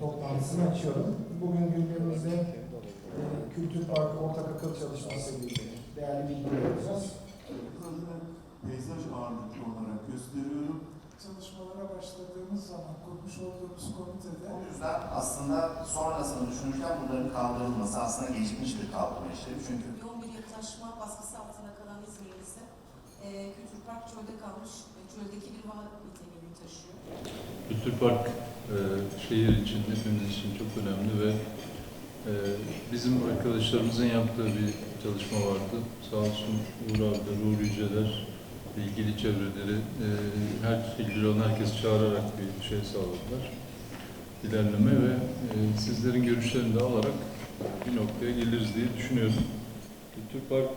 toplantısını açıyorum. Bugün gündemimizde e, Kültür Parkı ortak akıl çalışması ile ilgili değerli bilgiler alacağız. Peyzaj ağırlıklı olarak gösteriyorum. çalışmalara başladığımız zaman kurmuş olduğumuz komitede O yüzden aslında sonrasını düşünürken bunların kaldırılması aslında gecikmiş bir kaldırma işlemi. Çünkü Yoğun bir yaklaşma e, Kültür Park çölde kalmış, e, çöldeki bir vaat niteliğini taşıyor. Kültür Park e, şehir için, hepimiz için çok önemli ve e, bizim arkadaşlarımızın yaptığı bir çalışma vardı. Sağ olsun Uğur abi Ruh Yüceler, ilgili çevreleri, e, her ilgili olan herkes çağırarak bir şey sağladılar. İlerleme ve e, sizlerin görüşlerini de alarak bir noktaya geliriz diye düşünüyorum. Kültür Park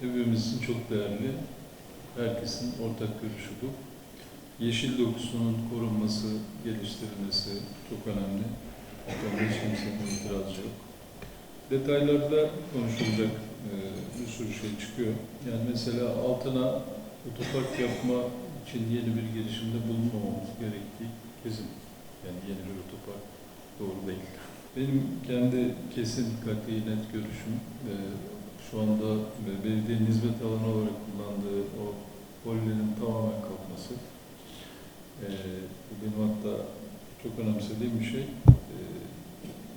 hepimiz için çok değerli. Herkesin ortak görüşü bu. Yeşil dokusunun korunması, geliştirilmesi çok önemli. Bu konuda hiç kimsenin itirazı yok. Detaylarda konuşulacak e, bir sürü şey çıkıyor. Yani mesela altına otopark yapma için yeni bir girişimde bulunmamamız gerektiği kesin. Yani yeni bir otopark doğru değil. Benim kendi kesin kat'i net görüşüm e, şu anda belediyenin hizmet alanı olarak kullandığı o polilerin tamamen kalkması. Ee, bu benim hatta çok önemsediğim bir şey.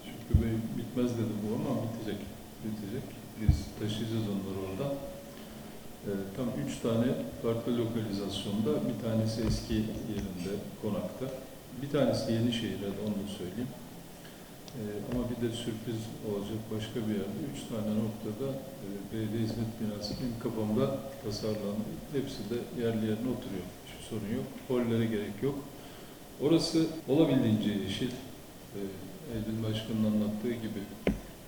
Şükrü Bey bitmez dedi bu ama bitecek. Bitecek. Biz taşıyacağız onları oradan. Ee, tam üç tane farklı lokalizasyonda. Bir tanesi eski yerinde, konakta. Bir tanesi Yenişehir'de, onu da söyleyeyim. Ee, ama bir de sürpriz olacak başka bir yerde. Üç tane noktada e, belediye hizmet binası benim kafamda tasarlandı. Hepsi de yerli yerine oturuyor. Hiçbir sorun yok. Hollere gerek yok. Orası olabildiğince yeşil. Ee, Eylül Başkan'ın anlattığı gibi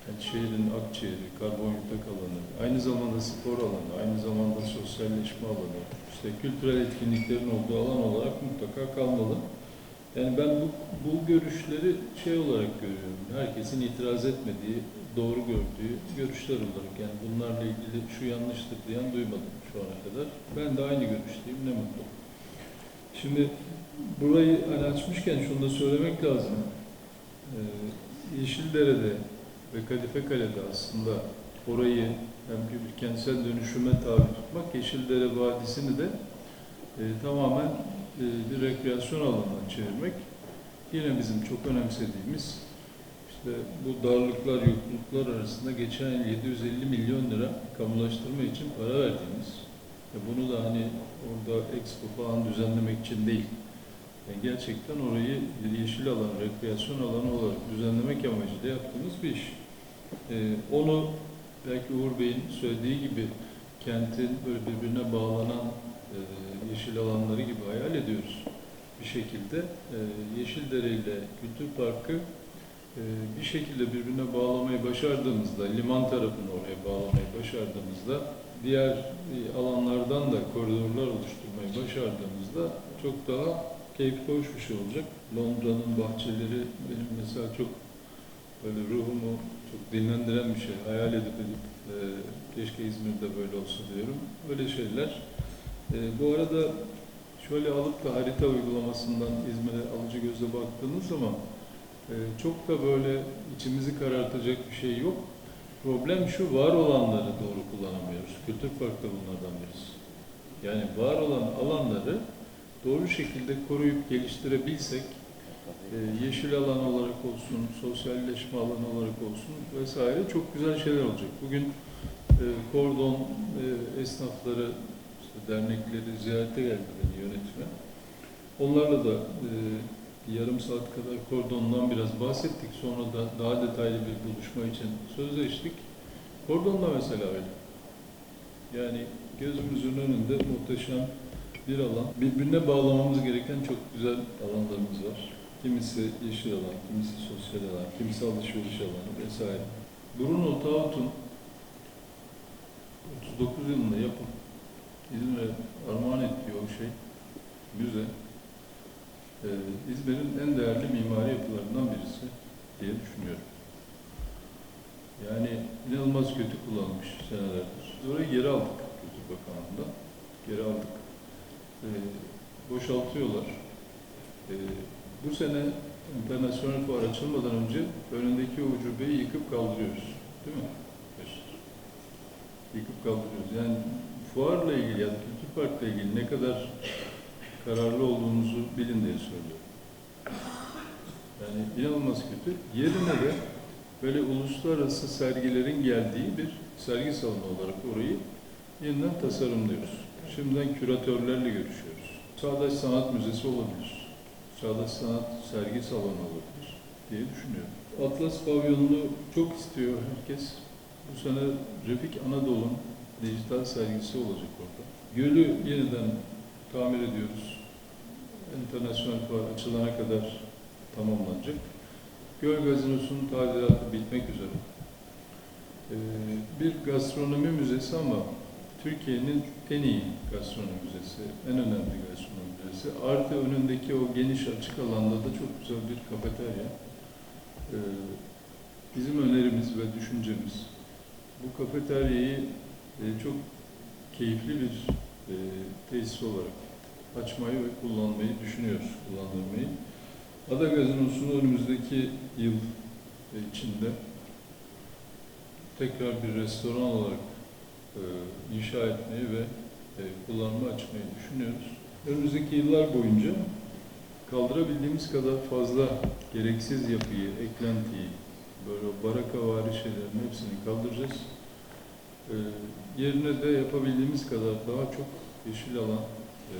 yani şehrin akciğeri, karbonhidrat alanı, aynı zamanda spor alanı, aynı zamanda sosyalleşme alanı, işte kültürel etkinliklerin olduğu alan olarak mutlaka kalmalı. Yani ben bu, bu görüşleri şey olarak görüyorum. Herkesin itiraz etmediği, doğru gördüğü görüşler olarak. Yani bunlarla ilgili şu yanlıştır diyen duymadım şu ana kadar. Ben de aynı görüşteyim. Ne mutlu. Şimdi burayı hani açmışken şunu da söylemek lazım. Ee, Yeşildere'de ve Kadife Kale'de aslında orayı hem bir kentsel dönüşüme tabi tutmak, Yeşildere Vadisi'ni de e, tamamen bir rekreasyon alanına çevirmek yine bizim çok önemsediğimiz işte bu darlıklar, yokluklar arasında geçen yıl 750 milyon lira kamulaştırma için para verdiğimiz e, bunu da hani orada expo falan düzenlemek için değil. Yani gerçekten orayı yeşil alan, rekreasyon alanı olarak düzenlemek amacıyla yaptığımız bir iş. E, onu belki Uğur Bey'in söylediği gibi kentin böyle birbirine bağlanan e, yeşil alanları gibi hayal ediyoruz bir şekilde. E, Yeşildere ile Kültür Parkı e, bir şekilde birbirine bağlamayı başardığımızda, liman tarafını oraya bağlamayı başardığımızda, diğer e, alanlardan da koridorlar oluşturmayı başardığımızda çok daha keyifli hoş bir şey olacak. Londra'nın bahçeleri benim mesela çok böyle ruhumu çok dinlendiren bir şey. Hayal edip edip e, keşke İzmir'de böyle olsa diyorum. Öyle şeyler. E, bu arada şöyle alıp da harita uygulamasından İzmir'e alıcı gözle baktığınız zaman e, çok da böyle içimizi karartacak bir şey yok. Problem şu, var olanları doğru kullanamıyoruz. Kültür Park'ta bunlardan birisi. Yani var olan alanları doğru şekilde koruyup geliştirebilsek, e, yeşil alan olarak olsun, sosyalleşme alanı olarak olsun vesaire çok güzel şeyler olacak. Bugün e, kordon e, esnafları, dernekleri ziyarete geldiler yönetime. Onlarla da e, yarım saat kadar kordondan biraz bahsettik. Sonra da daha detaylı bir buluşma için sözleştik. Kordon da mesela öyle. Yani gözümüzün önünde muhteşem bir alan. Birbirine bağlamamız gereken çok güzel alanlarımız var. Kimisi yeşil alan, kimisi sosyal alan, kimisi alışveriş alanı vesaire. Bruno Taut'un 39 yılında yapıp İzmir'e armağan ettiği o şey, müze, e, İzmir'in en değerli mimari yapılarından birisi diye düşünüyorum. Yani inanılmaz kötü kullanılmış senelerdir. Orayı geri aldık Kültür Bakanlığı'nda. geri aldık. E, boşaltıyorlar. E, bu sene internasyonel fuar açılmadan önce önündeki ucubeyi yıkıp kaldırıyoruz. Değil mi? Yıkıp kaldırıyoruz. Yani fuarla ilgili ya da kültür parkla ilgili ne kadar kararlı olduğumuzu bilin diye söylüyorum. Yani inanılmaz kötü. Yerine de böyle uluslararası sergilerin geldiği bir sergi salonu olarak orayı yeniden tasarımlıyoruz. Şimdiden küratörlerle görüşüyoruz. Çağdaş Sanat Müzesi olabilir. Çağdaş Sanat Sergi Salonu olabilir diye düşünüyorum. Atlas Pavyonunu çok istiyor herkes. Bu sene Refik Anadolu'nun dijital sergisi olacak orada. Gölü yeniden tamir ediyoruz. İnternasyonel fuar açılana kadar tamamlanacak. Göl Gazinosu'nun tadilatı bitmek üzere. Ee, bir gastronomi müzesi ama Türkiye'nin en iyi gastronomi müzesi, en önemli gastronomi müzesi. Artı önündeki o geniş açık alanda da çok güzel bir kafeterya. Ee, bizim önerimiz ve düşüncemiz bu kafeteryayı e, çok keyifli bir e, tesis olarak açmayı ve kullanmayı düşünüyoruz, kullandırmayı. Ada Gazinosu'nu önümüzdeki yıl e, içinde tekrar bir restoran olarak e, inşa etmeyi ve kullanma açmayı düşünüyoruz. Önümüzdeki yıllar boyunca kaldırabildiğimiz kadar fazla gereksiz yapıyı, eklentiyi, böyle barakavari şeylerin hepsini kaldıracağız. E, yerine de yapabildiğimiz kadar daha çok yeşil alan, e,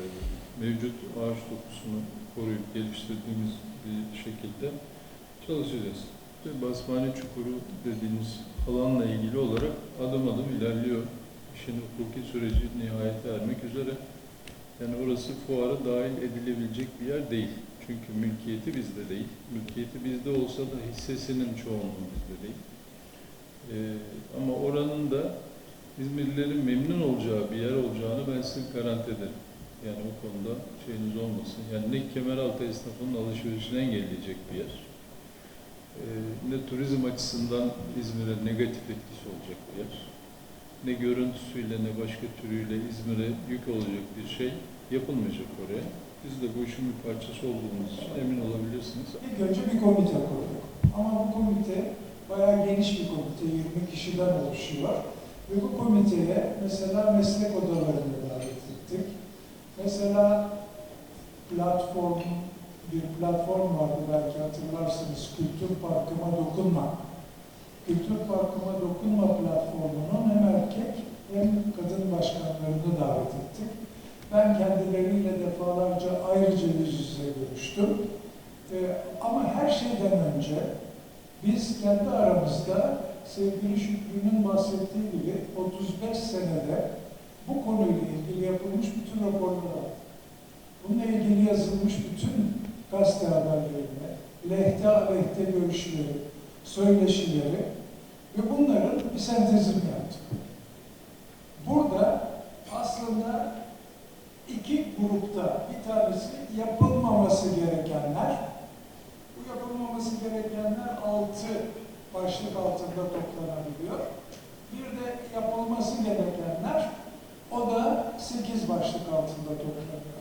mevcut ağaç dokusunu koruyup geliştirdiğimiz bir şekilde çalışacağız. İşte Basmane Çukuru dediğimiz alanla ilgili olarak adım adım ilerliyor. İşin hukuki süreci nihayete ermek üzere. Yani orası fuara dahil edilebilecek bir yer değil. Çünkü mülkiyeti bizde değil. Mülkiyeti bizde olsa da hissesinin çoğunluğu bizde değil. Ee, ama oranın da İzmirlilerin memnun olacağı bir yer olacağını ben size garanti ederim. Yani o konuda şeyiniz olmasın. Yani ne Kemeraltı esnafının alışverişini engelleyecek bir yer. Ee, ne turizm açısından İzmir'e negatif etkisi olacak bir yer. Ne görüntüsüyle ne başka türüyle İzmir'e yük olacak bir şey yapılmayacak oraya. Biz de bu işin bir parçası olduğumuz için emin olabilirsiniz. İlk önce bir komite kurduk. Ama bu komite bayağı geniş bir komite, 20 kişiden oluşuyor. Ve bu komiteye mesela meslek odalarını davet ettik. Mesela platform, bir platform vardı belki hatırlarsınız, Kültür Parkıma Dokunma. Kültür Parkıma Dokunma platformunun hem erkek hem kadın başkanlarını davet ettik. Ben kendileriyle defalarca ayrıca yüz yüze görüştüm. Ee, ama her şeyden önce biz kendi aramızda sevgili Şükrü'nün bahsettiği gibi 35 senede bu konuyla ilgili yapılmış bütün raporlar aldık. Bununla ilgili yazılmış bütün gazete haberlerini, lehte aleyhte görüşleri, söyleşileri ve bunların bir sentezini yaptık. Burada aslında iki grupta bir tanesi yapılmaması gerekenler, bu yapılmaması gerekenler altı başlık altında toplanabiliyor. Bir de yapılması gerekenler, o da sekiz başlık altında toplanıyor.